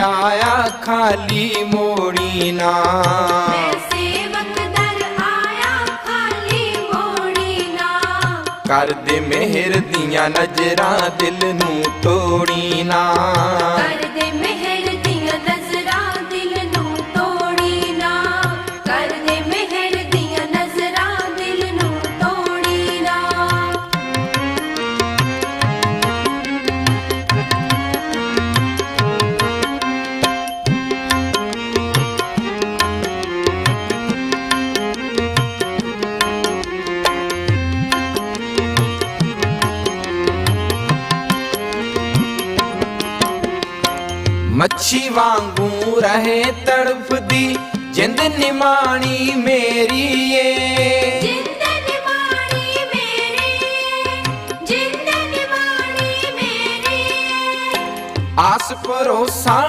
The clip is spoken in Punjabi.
ਆਇਆ ਖਾਲੀ ਮੋੜੀ ਨਾ। ਮੈਂ ਸੇਵਕ ਦਰ ਆਇਆ ਖਾਲੀ ਮੋੜੀ ਨਾ। ਕਰ ਦੇ ਮਿਹਰ ਦੀਆਂ ਨਜ਼ਰਾਂ ਦਿਲ ਨੂੰ ਤੋੜੀ ਨਾ। ਮੱਛੀ ਵਾਂਗੂ ਰਹੇ ਤੜਫਦੀ ਜਿੰਦ ਨਿਮਾਣੀ ਮੇਰੀ ਏ। ਜਿੰਦ ਨਿਮਾਣੀ ਮੇਰੀ ਜਿੰਦ ਨਿਮਾਣੀ ਮੇਰੀ ਆਸ ਭਰੋਸਾ